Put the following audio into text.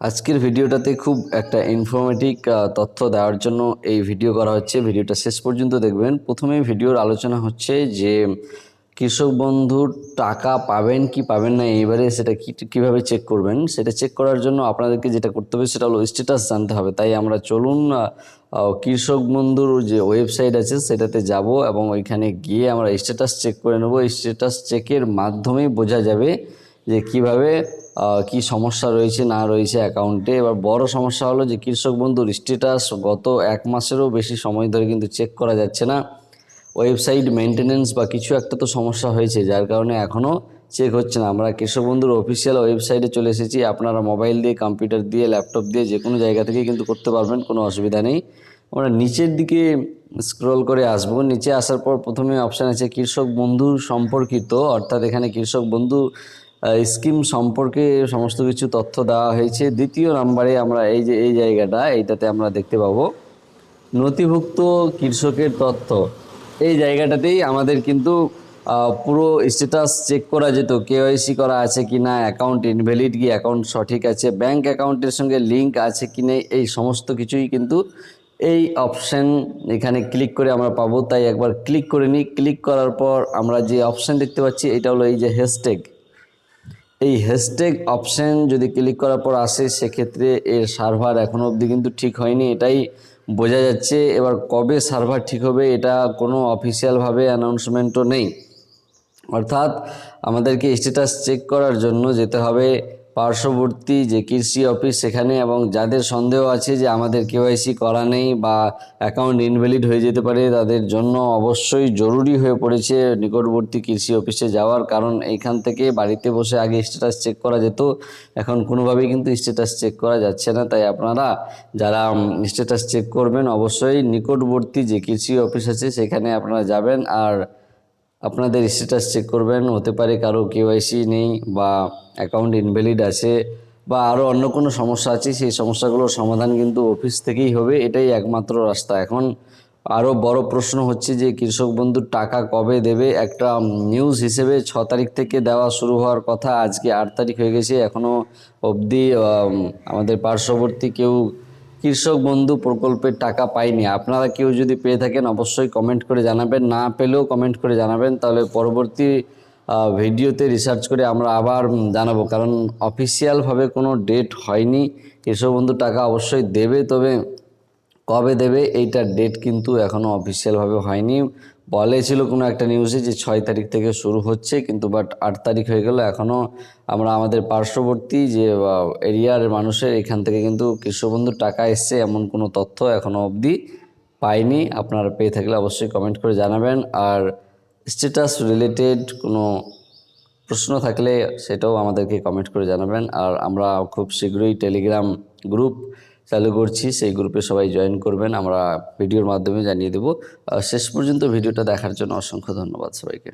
আজকের ভিডিওটাতে খুব একটা ইনফরমেটিভ তথ্য দেওয়ার জন্য এই ভিডিও করা হচ্ছে। ভিডিওটা শেষ পর্যন্ত দেখবেন। প্রথমে ভিডিওর আলোচনা হচ্ছে যে, কৃষক বন্ধুর টাকা পাবেন কি পাবেন না, এইবারে সেটা কি, কীভাবে চেক করবেন? সেটা চেক করার জন্য আপনাদেরকে যেটা করতে হবে সেটা হলো স্ট্যাটাস জানতে হবে। তাই আমরা চলুন কৃষক বন্ধুর যে ওয়েবসাইট আছে সেটাতে যাব এবং ওইখানে গিয়ে আমরা স্ট্যাটাস চেক করে নেব। স্ট্যাটাস চেকের মাধ্যমেই বোঝা যাবে যে কীভাবে কি সমস্যা রয়েছে, না রয়েছে অ্যাকাউন্টে এবার বড় সমস্যা হলো যে কৃষক বন্ধুর স্ট্যাটাস গত এক মাসেরও বেশি সময় ধরে কিন্তু চেক করা যাচ্ছে না। ওয়েবসাইট মেনটেনেন্স বা কিছু একটা তো সমস্যা হয়েছে, যার কারণে এখনও চেক হচ্ছে না। আমরা কৃষক বন্ধুর অফিসিয়াল ওয়েবসাইটে চলে এসেছি। আপনারা মোবাইল দিয়ে কম্পিউটার দিয়ে ল্যাপটপ দিয়ে যে কোনো জায়গা থেকে কিন্তু করতে পারবেন, কোনো অসুবিধা নেই। আমরা নিচের দিকে স্ক্রল করে আসব। নিচে আসার পর প্রথমে অপশান আছে কৃষক বন্ধু সম্পর্কিত, অর্থাৎ এখানে কৃষক বন্ধু স্কিম সম্পর্কে সমস্ত কিছু তথ্য দেওয়া হয়েছে। দ্বিতীয় নাম্বারে আমরা এই যে, এই জায়গাটা, এইটাতে আমরা দেখতে পাবো। নথিভুক্ত কৃষকের তথ্য। এই জায়গাটাতেই আমাদের কিন্তু পুরো স্ট্যাটাস চেক করা যেত কেওয়াইসি করা আছে কি না অ্যাকাউন্ট ইনভ্যালিড কি অ্যাকাউন্ট সঠিক আছে ব্যাংক অ্যাকাউন্টের সঙ্গে লিঙ্ক আছে কি নেই, এই সমস্ত কিছুই কিন্তু এই অপশান এখানে ক্লিক করে আমরা পাবো। তাই একবার ক্লিক করে নিই। ক্লিক করার পর আমরা যে অপশান দেখতে পাচ্ছি, এটা হলো এই যে হ্যাশট্যাগ এই হ্যাশট্যাগ অপশান যদি ক্লিক করার পর আসে, সেক্ষেত্রে এর সার্ভার এখনও অবধি কিন্তু ঠিক হয়নি। এটাই বোঝা যাচ্ছে। এবার কবে সার্ভার ঠিক হবে, এটা কোনো অফিসিয়ালভাবে অ্যানাউন্সমেন্টও নেই। অর্থাৎ আমাদেরকে স্ট্যাটাস চেক করার জন্য যেতে হবে। পার্শ্ববর্তী যে কৃষি অফিস সেখানে এবং যাদের সন্দেহ আছে যে আমাদের কেওয়াইসি করা নেই বা অ্যাকাউন্ট ইনভ্যালিড হয়ে যেতে পারে, তাদের জন্য অবশ্যই জরুরি হয়ে পড়েছে নিকটবর্তী কৃষি অফিসে যাওয়ার কারণ এইখান থেকে বাড়িতে বসে আগে স্ট্যাটাস চেক করা যেত। এখন কোনোভাবেই কিন্তু স্ট্যাটাস চেক করা যাচ্ছে না। তাই আপনারা যারা স্ট্যাটাস চেক করবেন, অবশ্যই নিকটবর্তী যে কৃষি অফিস আছে সেখানে আপনারা যাবেন। আর আপনাদের স্ট্যাটাস চেক করবেন। হতে পারে কারও কেওয়াইসি নেই বা অ্যাকাউন্ট ইনভ্যালিড আছে বা আরও অন্য কোনো সমস্যা আছে, সেই সমস্যাগুলোর সমাধান কিন্তু অফিস থেকেই হবে। এটাই একমাত্র রাস্তা। এখন আরও বড় প্রশ্ন হচ্ছে যে, কৃষক বন্ধুর টাকা কবে দেবে? একটা নিউজ হিসেবে ছ তারিখ থেকে দেওয়া শুরু হওয়ার কথা আজকে আট তারিখ হয়ে গেছে। এখনও অবধি আমাদের পার্শ্ববর্তী কেউ কৃষক বন্ধু প্রকল্পের টাকা পাইনি। আপনারা কেউ যদি পেয়ে থাকেন অবশ্যই কমেন্ট করে জানাবেন। না পেলেও কমেন্ট করে জানাবেন। তাহলে পরবর্তী ভিডিওতে রিসার্চ করে আমরা আবার জানাব। কারণ অফিসিয়ালভাবে কোনো ডেট হয়নি। কৃষক বন্ধু টাকা অবশ্যই দেবে। তবে কবে দেবে এইটার ডেট কিন্তু এখনও অফিসিয়ালভাবে হয়নি। বলেছিল কোনো একটা নিউজে যে ছয় তারিখ থেকে শুরু হচ্ছে, কিন্তু বাট আট তারিখ হয়ে গেল। এখনও আমরা আমাদের পার্শ্ববর্তী যে এরিয়ার মানুষের এখান থেকে কিন্তু কৃষকবন্ধুর টাকা এসছে, এমন কোনো তথ্য এখনও অবধি পাইনি। আপনারা পেয়ে থাকলে অবশ্যই কমেন্ট করে জানাবেন। আর স্ট্যাটাস রিলেটেড কোনো প্রশ্ন থাকলে সেটাও আমাদেরকে কমেন্ট করে জানাবেন। আর আমরা খুব শীঘ্রই টেলিগ্রাম গ্রুপ চালু করছি, সেই গ্রুপে সবাই জয়েন করবেন, আমরা ভিডিওর মাধ্যমে জানিয়ে দেব। শেষ পর্যন্ত ভিডিওটা দেখার জন্য অসংখ্য ধন্যবাদ সবাইকে।